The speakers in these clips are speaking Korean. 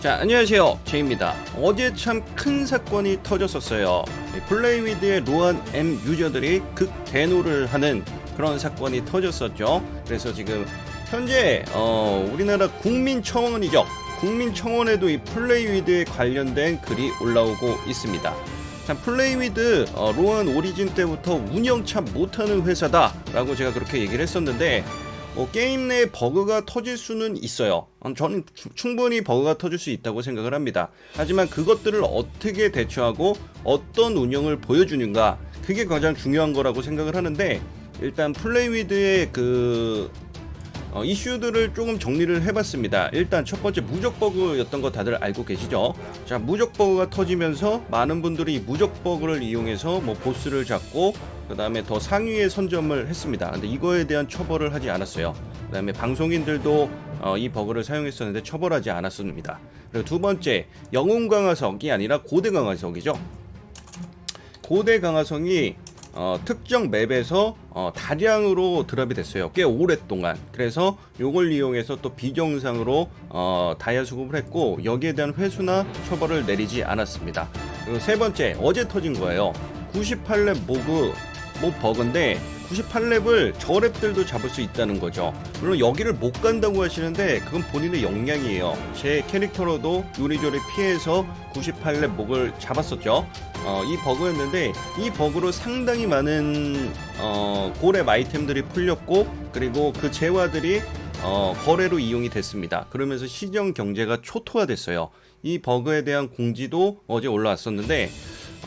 자, 안녕하세요. 제입니다. 어제 참 큰 사건이 터졌었어요. 이 플레이위드의 로한 M 유저들이 극대노를 하는 그런 사건이 터졌었죠. 그래서 지금 현재 어, 우리나라 국민청원이죠. 국민청원에도 이 플레이위드에 관련된 글이 올라오고 있습니다. 참 플레이위드 어, 로한 오리진 때부터 운영 참 못하는 회사다 라고 제가 그렇게 얘기를 했었는데 어, 게임 내 버그가 터질 수는 있어요. 어, 저는 추- 충분히 버그가 터질 수 있다고 생각을 합니다. 하지만 그것들을 어떻게 대처하고 어떤 운영을 보여주는가 그게 가장 중요한 거라고 생각을 하는데 일단 플레이위드의 그 어, 이슈들을 조금 정리를 해봤습니다. 일단 첫 번째 무적 버그였던 거 다들 알고 계시죠? 자 무적 버그가 터지면서 많은 분들이 이 무적 버그를 이용해서 뭐 보스를 잡고 그 다음에 더 상위에 선점을 했습니다. 근데 이거에 대한 처벌을 하지 않았어요. 그 다음에 방송인들도 어, 이 버그를 사용했었는데 처벌하지 않았습니다. 그리고 두 번째 영웅 강화석이 아니라 고대 강화석이죠. 고대 강화성이 어, 특정 맵에서 어, 다량으로 드랍이 됐어요. 꽤 오랫동안. 그래서 요걸 이용해서 또 비정상으로 어, 다이아 수급을 했고 여기에 대한 회수나 처벌을 내리지 않았습니다. 그리고 세 번째 어제 터진 거예요. 98렙 모그 뭐 버그인데 98렙을 저 랩들도 잡을 수 있다는 거죠. 물론 여기를 못 간다고 하시는데 그건 본인의 역량이에요. 제 캐릭터로도 요리조리 피해서 98렙 목을 잡았었죠. 어, 이 버그였는데 이 버그로 상당히 많은 어, 고렙 아이템들이 풀렸고 그리고 그 재화들이 어, 거래로 이용이 됐습니다. 그러면서 시정 경제가 초토화됐어요. 이 버그에 대한 공지도 어제 올라왔었는데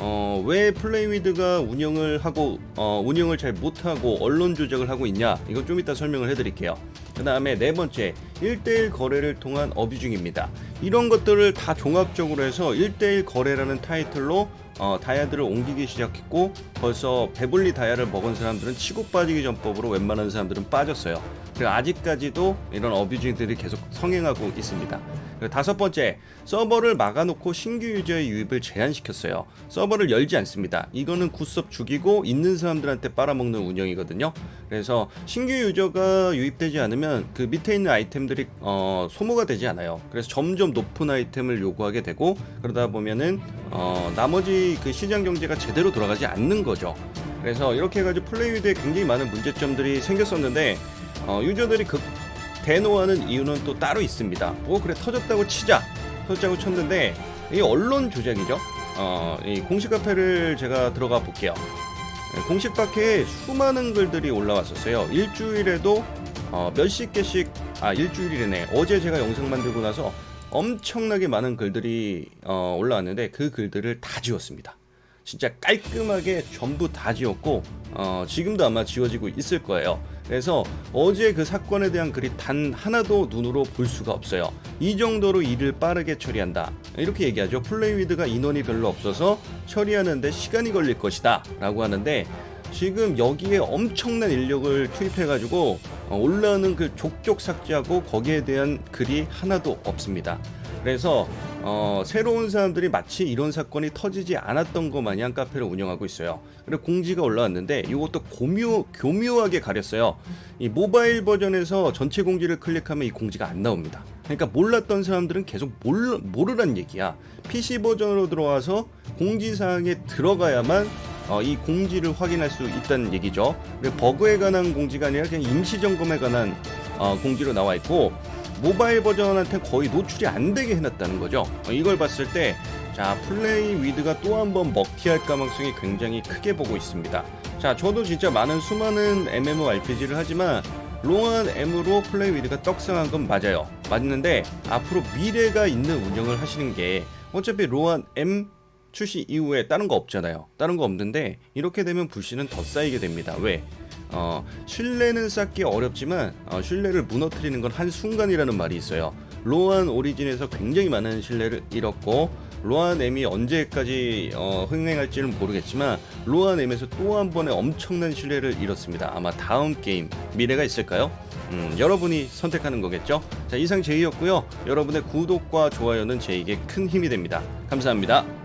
어, 왜 플레이위드가 운영을 하고 어, 운영을 잘 못하고 언론 조작을 하고 있냐 이거 좀 이따 설명을 해드릴게요. 그 다음에 네 번째 1대1 거래를 통한 어뷰징입니다. 이런 것들을 다 종합적으로 해서 1대1 거래라는 타이틀로 어, 다이아들을 옮기기 시작했고 벌써 배불리 다이아를 먹은 사람들은 치고 빠지기 전법으로 웬만한 사람들은 빠졌어요. 그리고 아직까지도 이런 어뷰징들이 계속 성행하고 있습니다. 그리고 다섯 번째 서버를 막아놓고 신규 유저의 유입을 제한시켰어요. 서버를 열지 않습니다. 이거는 굿섭 죽이고 있는 사람들한테 빨아먹는 운영이거든요. 그래서 신규 유저가 유입되지 않으면 그 밑에 있는 아이템들이 어, 소모가 되지 않아요. 그래서 점점 높은 아이템을 요구하게 되고 그러다 보면은 어, 나머지 그 시장 경제가 제대로 돌아가지 않는 거죠. 그래서 이렇게 해가지고 플레이위드에 굉장히 많은 문제점들이 생겼었는데 어, 유저들이 극 대노하는 이유는 또 따로 있습니다. 뭐 그래 터졌다고 치자 터졌다고 쳤는데 이 언론 조작이죠. 어, 이 공식 카페를 제가 들어가 볼게요. 네, 공식 카페에 수많은 글들이 올라왔었어요. 일주일에도 어, 몇십 개씩 아 일주일이네. 어제 제가 영상 만들고 나서 엄청나게 많은 글들이 어, 올라왔는데 그 글들을 다 지웠습니다. 진짜 깔끔하게 전부 다 지웠고 어, 지금도 아마 지워지고 있을 거예요. 그래서 어제 그 사건에 대한 글이 단 하나도 눈으로 볼 수가 없어요. 이 정도로 일을 빠르게 처리한다. 이렇게 얘기하죠. 플레이위드가 인원이 별로 없어서 처리하는데 시간이 걸릴 것이다. 라고 하는데 지금 여기에 엄청난 인력을 투입해가지고 어, 올라오는 그 족족 삭제하고 거기에 대한 글이 하나도 없습니다. 그래서 어, 새로운 사람들이 마치 이런 사건이 터지지 않았던 것 마냥 카페를 운영하고 있어요. 그리고 공지가 올라왔는데 이것도 고묘, 교묘하게 가렸어요. 이 모바일 버전에서 전체 공지를 클릭하면 이 공지가 안 나옵니다. 그러니까 몰랐던 사람들은 계속 몰, 모르란 얘기야. PC 버전으로 들어와서 공지사항에 들어가야만 어, 이 공지를 확인할 수 있다는 얘기죠. 버그에 관한 공지가 아니라 그냥 임시 점검에 관한 어, 공지로 나와 있고 모바일 버전한테 거의 노출이 안 되게 해놨다는 거죠. 어, 이걸 봤을 때, 자, 플레이 위드가 또 한 번 먹튀할 가능성이 굉장히 크게 보고 있습니다. 자, 저도 진짜 많은 수많은 MMORPG를 하지만, 롱한 M으로 플레이 위드가 떡상한 건 맞아요. 맞는데, 앞으로 미래가 있는 운영을 하시는 게, 어차피 로한 M 출시 이후에 다른 거 없잖아요. 다른 거 없는데, 이렇게 되면 불씨는 더 쌓이게 됩니다. 왜? 어, 신뢰는 쌓기 어렵지만 어, 신뢰를 무너뜨리는 건 한 순간이라는 말이 있어요. 로한 오리진에서 굉장히 많은 신뢰를 잃었고 로한 M이 언제까지 어, 흥행할지는 모르겠지만 로한 M에서 또 한 번의 엄청난 신뢰를 잃었습니다. 아마 다음 게임 미래가 있을까요? 음, 여러분이 선택하는 거겠죠? 자 이상 제이였고요. 여러분의 구독과 좋아요는 제에게 큰 힘이 됩니다. 감사합니다.